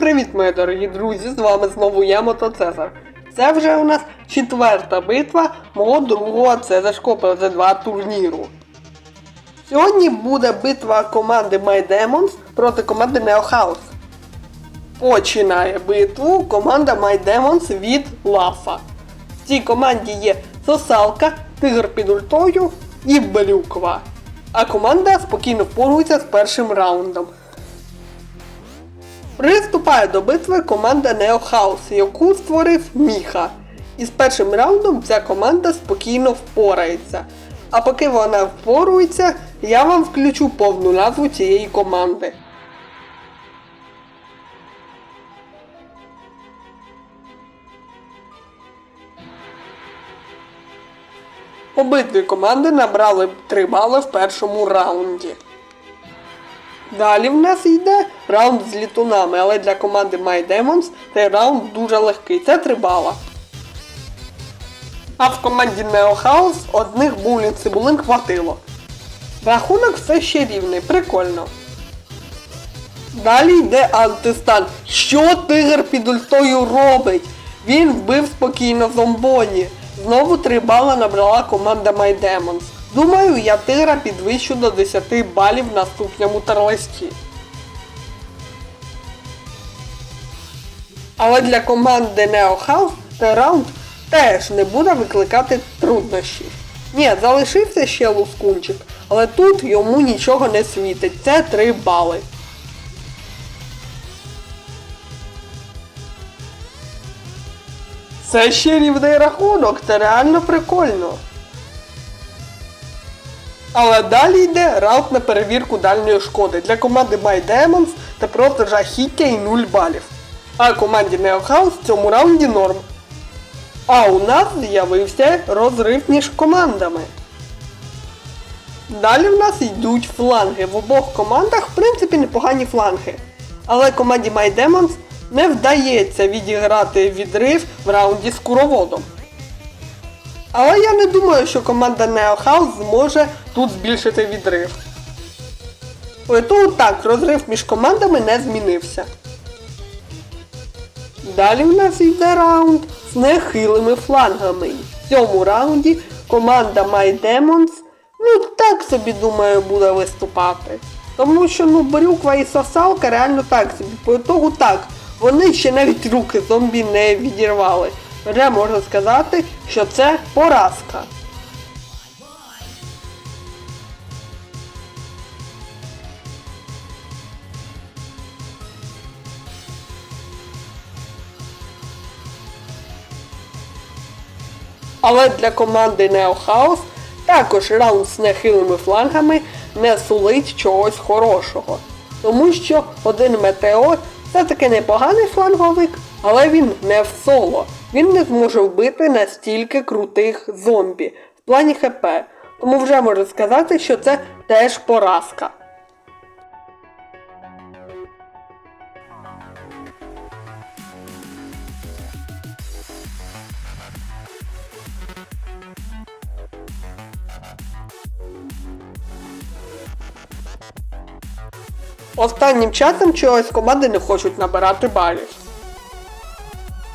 привіт, мої дорогі друзі! З вами знову я, Мотоцезар. Це вже у нас четверта битва мого другого Цезарського ПЗ2 турніру. Сьогодні буде битва команди My Demons проти команди Neo House. Починає битву команда My Demons від Лафа. В цій команді є Сосалка, Тигр під ультою і Блюква. А команда спокійно впорується з першим раундом. Приступає до битви команда Neo House, яку створив Міха. І з першим раундом ця команда спокійно впорається. А поки вона впорується, я вам включу повну назву цієї команди. Обидві команди набрали 3 бали в першому раунді. Далі в нас йде раунд з літунами, але для команди My Demons цей раунд дуже легкий. Це 3 бала. А в команді Neo House одних булінг цибулин хватило. Рахунок все ще рівний, прикольно. Далі йде антистан. Що тигр під ультою робить? Він вбив спокійно зомбоні. Знову 3 бала набрала команда My Demons. Думаю, я тигра підвищу до 10 балів в наступному тарлесті. Але для команди Neo цей раунд теж не буде викликати труднощів. Ні, залишився ще лускунчик, але тут йому нічого не світить. Це 3 бали. Це ще рівний рахунок, це реально прикольно. Але далі йде раунд на перевірку дальньої шкоди. Для команди My Demons це просто жахіття і 0 балів. А команді Neo House в цьому раунді норм. А у нас з'явився розрив між командами. Далі в нас йдуть фланги. В обох командах, в принципі, непогані фланги. Але команді My Demons не вдається відіграти відрив в раунді з куроводом. Але я не думаю, що команда Neo House зможе тут збільшити відрив. Ото так, розрив між командами не змінився. Далі в нас йде раунд з нехилими флангами. В цьому раунді команда My Demons, ну так собі думаю, буде виступати. Тому що ну Брюква і Сосалка реально так собі. По ітогу так. Вони ще навіть руки зомбі не відірвали. Вже можна сказати, що це поразка. Але для команди House також раунд з нехилими флангами не сулить чогось хорошого. Тому що один метеор це таки непоганий фланговик, але він не в соло. Він не зможе вбити настільки крутих зомбі в плані ХП. Тому вже можу сказати, що це теж поразка. Останнім часом чогось команди не хочуть набирати балів.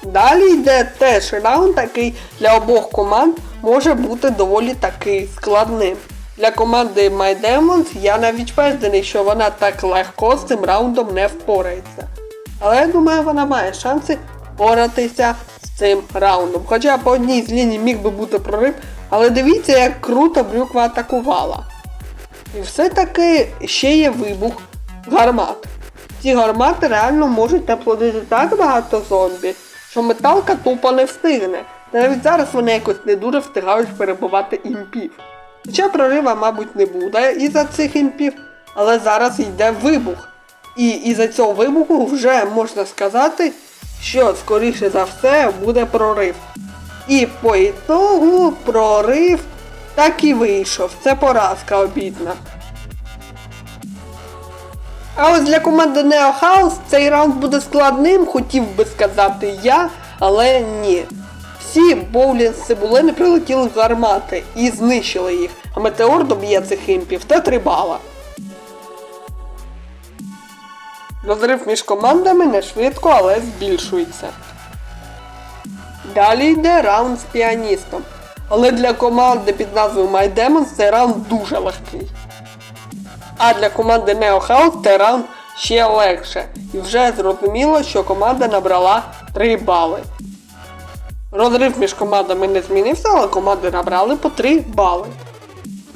Далі йде теж раунд, який для обох команд може бути доволі таки складним. Для команди My Demons я навіть впевнений, що вона так легко з цим раундом не впорається. Але я думаю, вона має шанси впоратися з цим раундом. Хоча по одній з ліній міг би бути прорив, але дивіться, як круто Брюква атакувала. І все-таки ще є вибух гармат. Ці гармати реально можуть наплодити так багато зомбі, що металка тупо не встигне. Та навіть зараз вони якось не дуже встигають перебувати імпів. Хоча прорива, мабуть, не буде із-за цих імпів, але зараз йде вибух. І із-за цього вибуху вже можна сказати, що скоріше за все буде прорив. І по ітогу прорив так і вийшов. Це поразка обідна. А ось для команди Neo House цей раунд буде складним, хотів би сказати я, але ні. Всі боулінг цибулини прилетіли в гармати і знищили їх, а метеор доб'є цих імпів та 3 бала. Розрив між командами не швидко, але збільшується. Далі йде раунд з піаністом. Але для команди під назвою My Demons цей раунд дуже легкий. А для команди Neo House цей раунд ще легше. І вже зрозуміло, що команда набрала 3 бали. Розрив між командами не змінився, але команди набрали по 3 бали.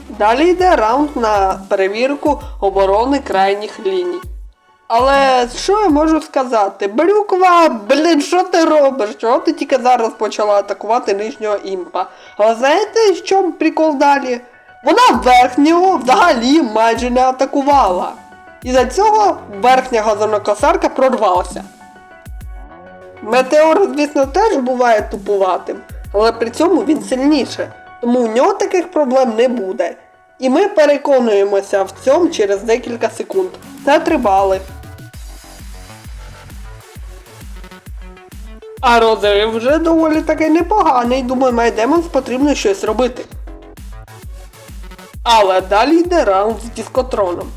Далі йде раунд на перевірку оборони крайніх ліній. Але що я можу сказати? Брюква, блін, що ти робиш? Чого ти тільки зараз почала атакувати нижнього імпа? Але знаєте, що прикол далі? Вона верхнього взагалі майже не атакувала. І за цього верхня газонокосарка прорвалася. Метеор, звісно, теж буває тупуватим, але при цьому він сильніше, тому у нього таких проблем не буде. І ми переконуємося в цьому через декілька секунд. Це три бали. А розрив вже доволі таки непоганий, думаю, MyDemons потрібно щось робити. Але далі йде раунд з дискотроном.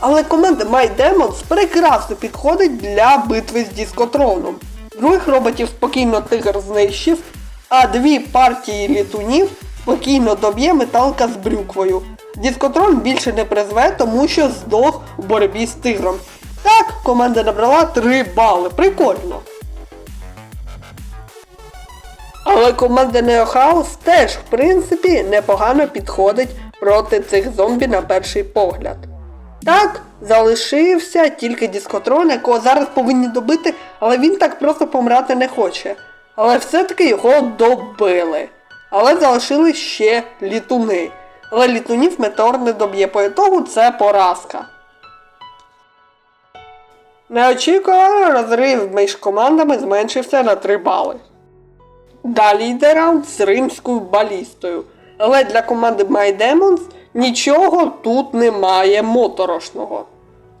Але команда MyDemons прекрасно підходить для битви з дискотроном. Других роботів спокійно тигр знищив, а дві партії літунів спокійно доб'є металка з брюквою. Дискотрон більше не призве, тому що здох у боротьбі з тигром. Так, команда набрала 3 бали. Прикольно. Але команда Neo House теж, в принципі, непогано підходить проти цих зомбі на перший погляд. Так, залишився тільки Діскотрон, якого зараз повинні добити, але він так просто помирати не хоче. Але все-таки його добили. Але залишили ще літуни. Але літунів метеор не доб'є, по ітогу це поразка. Неочікувано розрив між командами зменшився на 3 бали. Далі йде раунд з римською балістою. Але для команди My Demons нічого тут немає моторошного.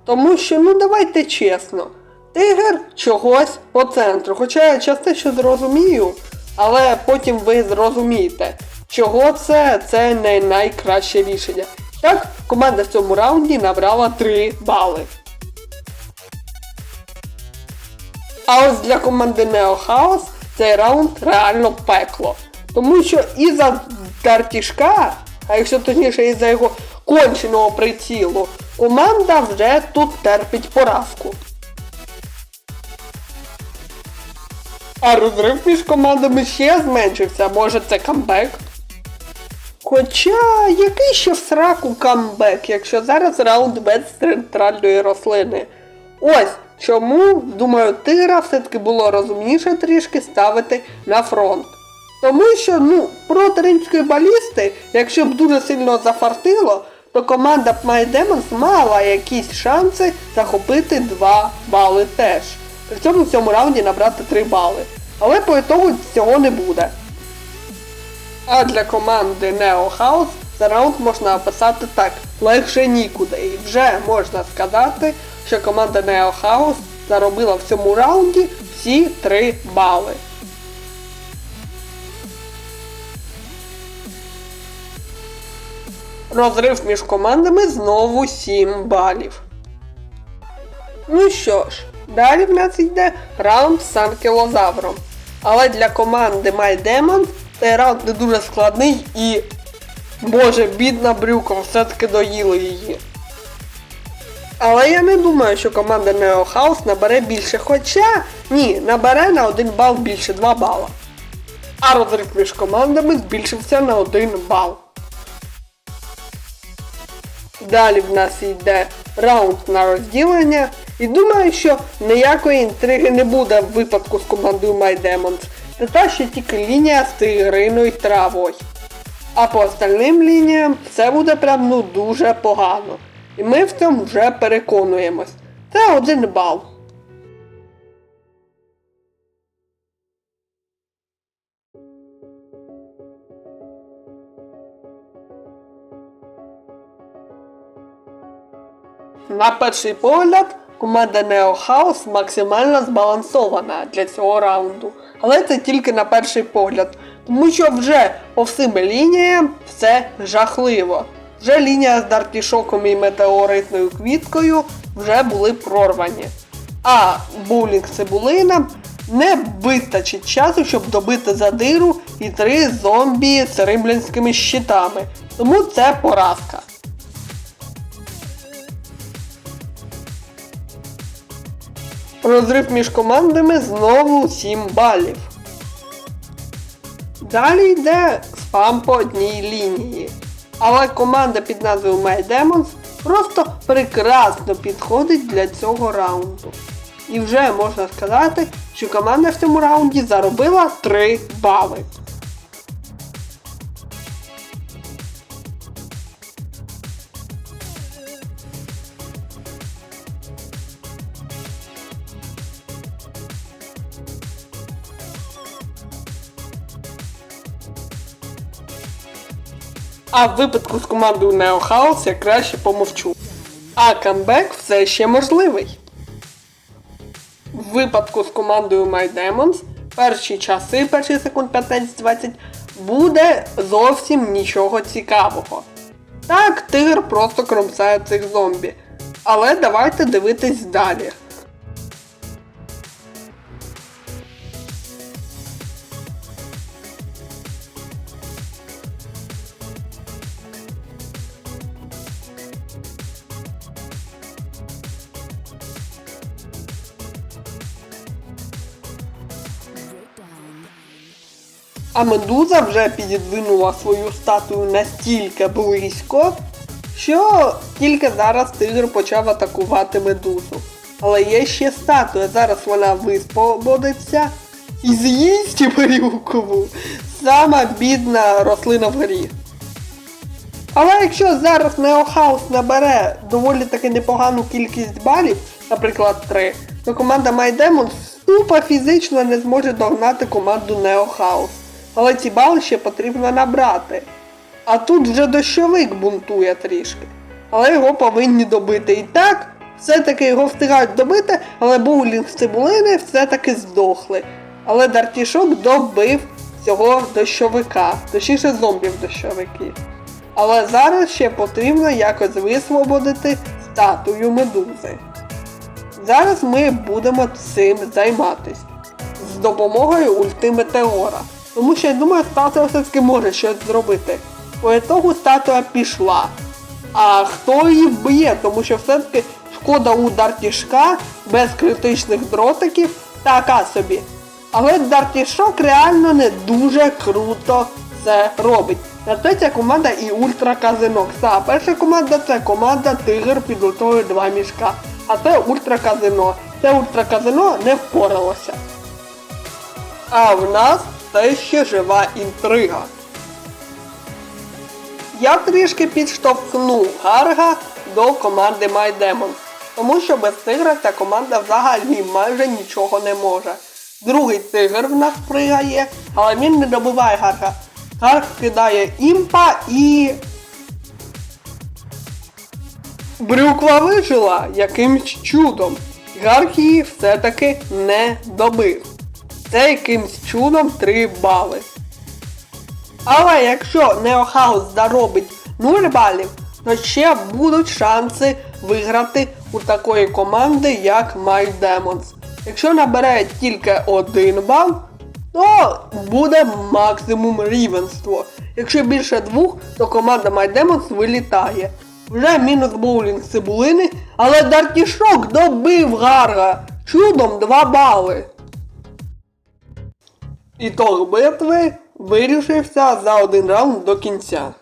Тому що, ну давайте чесно, тигр чогось по центру. Хоча я часто зрозумію, але потім ви зрозумієте, чого це, це не найкраще рішення. Так, команда в цьому раунді набрала 3 бали. А ось для команди Neo House цей раунд реально пекло. Тому що і за Дартішка, а якщо точніше і за його конченого прицілу, команда вже тут терпить поразку. А розрив між командами ще зменшився, може це камбек? Хоча який ще в сраку камбек, якщо зараз раунд без центральної рослини. Ось чому, думаю, тигра все-таки було розумніше трішки ставити на фронт. Тому що, ну, проти римської балісти, якщо б дуже сильно зафартило, то команда My Demons мала якісь шанси захопити 2 бали теж. При цьому в цьому раунді набрати 3 бали. Але по ітогу цього не буде. А для команди Neo House за раунд можна описати так, легше нікуди. І вже можна сказати, що команда Neo House заробила в цьому раунді всі 3 бали. Розрив між командами знову 7 балів. Ну що ж, далі в нас йде раунд з анкілозавром. Але для команди My Demons цей раунд не дуже складний і. Боже, бідна брюка, все-таки доїли її. Але я не думаю, що команда Neo House набере більше, хоча ні, набере на 1 бал більше 2 бала. А розрив між командами збільшився на 1 бал. Далі в нас йде раунд на розділення. І думаю, що ніякої інтриги не буде в випадку з командою My Demons. Це та ще тільки лінія з тигриною травою. А по остальним лініям все буде прям ну дуже погано. І ми в цьому вже переконуємось. Це один бал. На перший погляд, команда Neo House максимально збалансована для цього раунду. Але це тільки на перший погляд. Тому що вже по всім лініям все жахливо. Вже лінія з Дартішоком і метеоритною квіткою вже були прорвані. А боулінг цибулина не вистачить часу, щоб добити задиру і три зомбі з римлянськими щитами. Тому це поразка. Розрив між командами знову 7 балів. Далі йде спам по одній лінії. Але команда під назвою My Demons просто прекрасно підходить для цього раунду. І вже можна сказати, що команда в цьому раунді заробила 3 бали. А в випадку з командою Neo House я краще помовчу. А камбек все ще можливий. В випадку з командою My Demons перші часи, перші секунд 15-20, буде зовсім нічого цікавого. Так, тигр просто кромсає цих зомбі. Але давайте дивитись далі. А медуза вже підідвинула свою статую настільки близько, що тільки зараз тигр почав атакувати медузу. Але є ще статуя, зараз вона висвободиться і з'їсть Маріукову. Сама бідна рослина в грі. Але якщо зараз Неохаус набере доволі таки непогану кількість балів, наприклад 3, то команда MyDemons тупо фізично не зможе догнати команду Неохаус. Але ці бали ще потрібно набрати. А тут вже дощовик бунтує трішки. Але його повинні добити. І так, все-таки його встигають добити, але боулінг з цибулини все-таки здохли. Але Дартішок добив цього дощовика, точніше зомбів дощовиків. Але зараз ще потрібно якось висвободити статую медузи. Зараз ми будемо цим займатись з допомогою ульти Метеора. Тому що я думаю, статуя все-таки може щось зробити. По ітогу статуя пішла. А хто її вб'є? Тому що все-таки шкода у Дартішка без критичних дротиків така собі. Але Дартішок реально не дуже круто це робить. На те ця команда і Ультра Казинок. А перша команда це команда Тигр під 2 мішка. А це Ультра Казино. Це Ультра Казино не впоралося. А в нас все ще жива інтрига. Я трішки підштовхнув Гарга до команди MyDemon, тому що без тигра ця команда взагалі майже нічого не може. Другий тигр в нас пригає, але він не добиває Гарга. Гарг кидає імпа і. Брюква вижила якимсь чудом. Гарг її все-таки не добив. Це якимсь чудом 3 бали. Але якщо Неохаус заробить 0 балів, то ще будуть шанси виграти у такої команди, як My Demons. Якщо набере тільки 1 бал, то буде максимум рівенство. Якщо більше двох, то команда My Demons вилітає. Вже мінус боулінг цибулини, але Дартішок добив Гарга. Чудом 2 бали. Ітог битви вирішився за один раунд до кінця.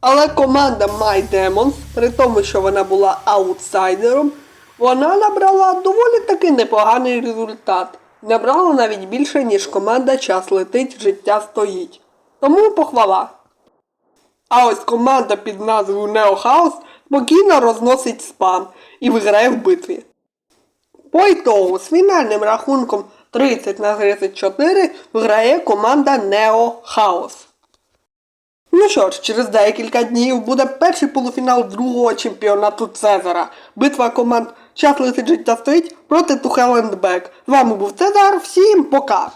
Але команда My Demons, при тому, що вона була аутсайдером, вона набрала доволі таки непоганий результат. Набрала навіть більше, ніж команда Час летить, життя стоїть. Тому похвала. А ось команда під назвою Neo House спокійно розносить спам і виграє в битві. По ітогу з фінальним рахунком 30 на 34 виграє команда Neo House. Ну що ж, через декілька днів буде перший полуфінал другого чемпіонату Цезара. Битва команд Час летить життя стоїть проти Тухелендбек. З вами був Цезар, всім пока!